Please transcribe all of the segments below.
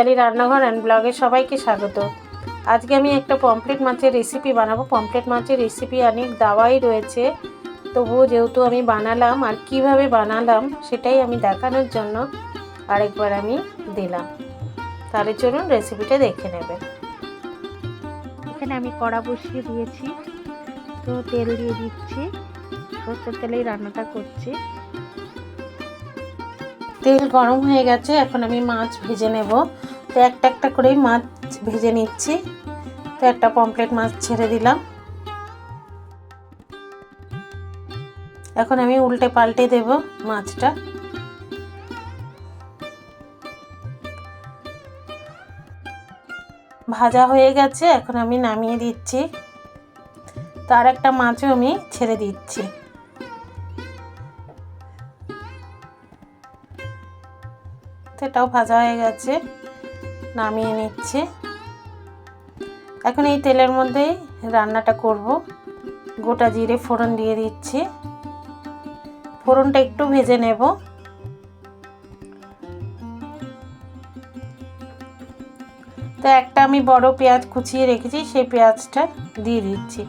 মিতালি রান্নাঘর অ্যান্ড ব্লগে সবাইকে স্বাগত। আজকে আমি একটা পমপ্লেট মাছের রেসিপি বানাবো। পমপ্লেট মাছের রেসিপি অনেক দাওয়াই রয়েছে। তবুও যেহেতু আমি বানালাম আর কীভাবে বানালাম সেটাই আমি দেখানোর জন্য আরেকবার আমি দিলাম। তাহলে চলুন রেসিপিটা দেখে নেবেন এখানে আমি কড়া বসিয়ে দিয়েছি। তো তেল দিয়ে দিচ্ছি। সর্ষের তেলেই রান্নাটা করছি। তেল গরম হয়ে গেছে। এখন আমি মাছ ভেজে নেব। তো একটা একটা করেই মাছ ভেজে নিচ্ছি। তো একটা পমপ্লেট মাছ ছেড়ে দিলাম। এখন আমি উল্টে পাল্টে দেব মাছটা। ভাজা হয়ে গেছে, এখন আমি নামিয়ে দিচ্ছি। তার একটা মাছও আমি ছেড়ে দিচ্ছি। তো এটাও ভাজা হয়ে গেছে। নামিয়ে নিচ্ছে। এখন এই তেলের মধ্যেই রান্নাটা করব। গোটা জিরে ফোড়ন দিয়ে দিচ্ছি। ফোড়নটা একটু ভেজে নেব। তো একটা আমি বড় পেঁয়াজ কুচিয়ে রেখেছি, সেই পেঁয়াজটা দিয়ে দিচ্ছি।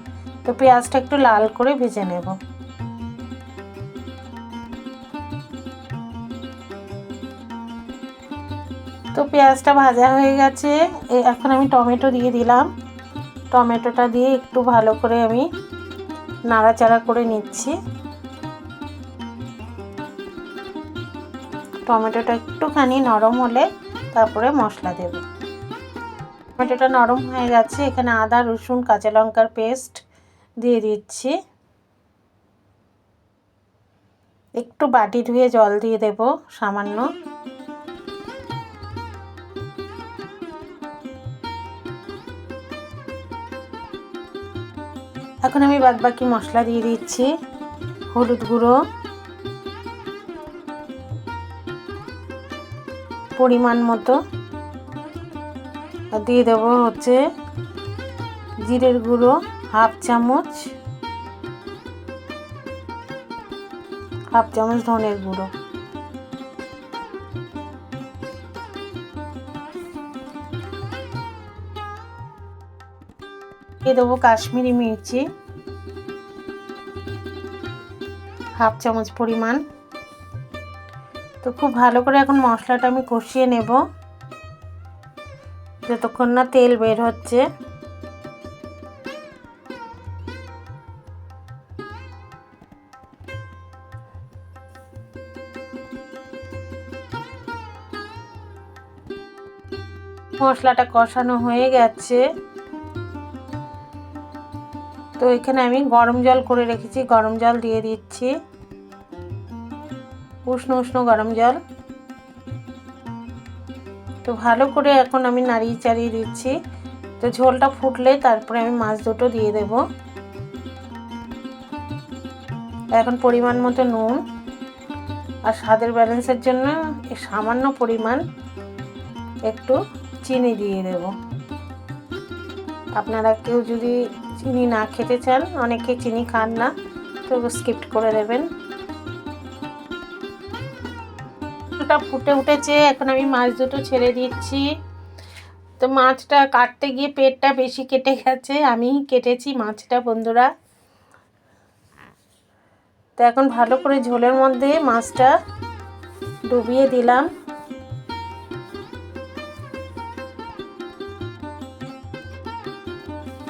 তো পেঁয়াজটা একটু লাল করে ভেজে নেব। তো পেঁয়াজটা ভাজা হয়ে গেছে। এখন আমি টমেটো দিয়ে দিলাম। টমেটোটা দিয়ে একটু ভালো করে আমি নাড়াচাড়া করে নিচ্ছি। টমেটোটা একটুখানি নরম হলে তারপরে মশলা দেব। টমেটোটা নরম হয়ে গেছে। এখানে আদা, রসুন, কাঁচা লঙ্কার পেস্ট দিয়ে দিচ্ছি। একটু বাটি ধুয়ে জল দিয়ে দেব সামান্য। এখন আমি বাদ বাকি মশলা দিয়ে দিচ্ছি, হলুদ গুঁড়ো। পরিমাণ মতো। আর দিয়ে দেবো হচ্ছে জিরের গুঁড়ো, হাফ চামচ হাফ চামচ ধনের গুঁড়ো। দিয়ে দেবো কাশ্মীরি মির্চি। হাফ চামচ পরিমাণ। তো খুব ভালো করে এখন মশলাটা আমি কষিয়ে নেব। যতক্ষণ না তেল বের হচ্ছে। মশলাটা কষানো হয়ে গেছে। তো এখানে আমি গরম জল করে রেখেছি, গরম জল দিয়ে দিচ্ছি। উষ্ণ উষ্ণ গরম জল। তো ভালো করে এখন আমি নাড়িয়ে চাড়িয়ে দিচ্ছি। তো ঝোলটা ফুটলে তারপরে আমি মাছ দুটো দিয়ে দেব। এখন পরিমাণ মতো নুন আর স্বাদের ব্যালেন্সের জন্য সামান্য পরিমাণ একটু চিনি দিয়ে দেব। আপনারা কেউ যদি চিনি না খেতে চান, অনেকে চিনি খান না, তো স্কিপ্ট করে দেবেন। মাছটা ফুটে উঠেছে, এখন আমি মাছ দুটো ছেড়ে দিচ্ছি। তো মাছটা কাটতে গিয়ে পেটটা বেশি কেটে গেছে, আমি কেটেছি মাছটা, বন্ধুরা। তো এখন ভালো করে ঝোলের মধ্যে মাছটা ডুবিয়ে দিলাম।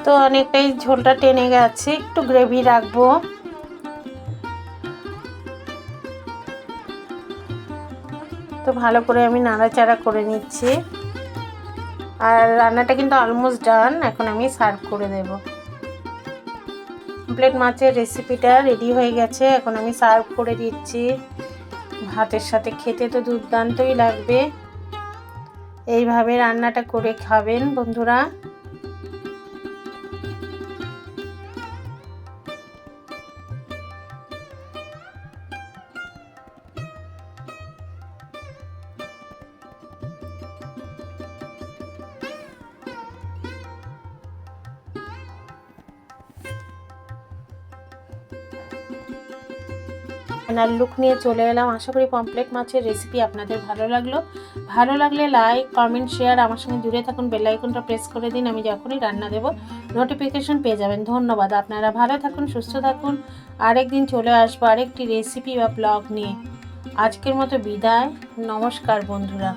তো অনেকটাই ঝোলটা টেনে গেছে, একটু গ্রেভি রাখব। তো ভালো করে আমি নাড়াচাড়া করে নিচ্ছি। আর রান্নাটা কিন্তু অলমোস্ট ডান এখন আমি সার্ভ করে দেব। প্লেট মাছের রেসিপিটা রেডি হয়ে গেছে, এখন আমি সার্ভ করে দিচ্ছি। ভাতের সাথে খেতে তো দুর্দান্তই লাগবে। এইভাবে রান্নাটা করে খাবেন বন্ধুরা। ফাইনাল লুক নিয়ে চলে এলাম। আশা করি পমপ্লেট মাছের রেসিপি আপনাদের ভালো লাগল। ভালো লাগলে লাইক কমেন্ট শেয়ার আমার সঙ্গে জুড়ে থাকুন। বেলাইকনটা প্রেস করে দিন, আমি যখনই রান্না দেব নোটিফিকেশন পেয়ে যাবেন। ধন্যবাদ। আপনারা ভালো থাকুন, সুস্থ থাকুন। আরেকদিন চলে আসব আরেকটি রেসিপি বা ব্লগ নিয়ে। আজকের মতো বিদায়। নমস্কার বন্ধুরা।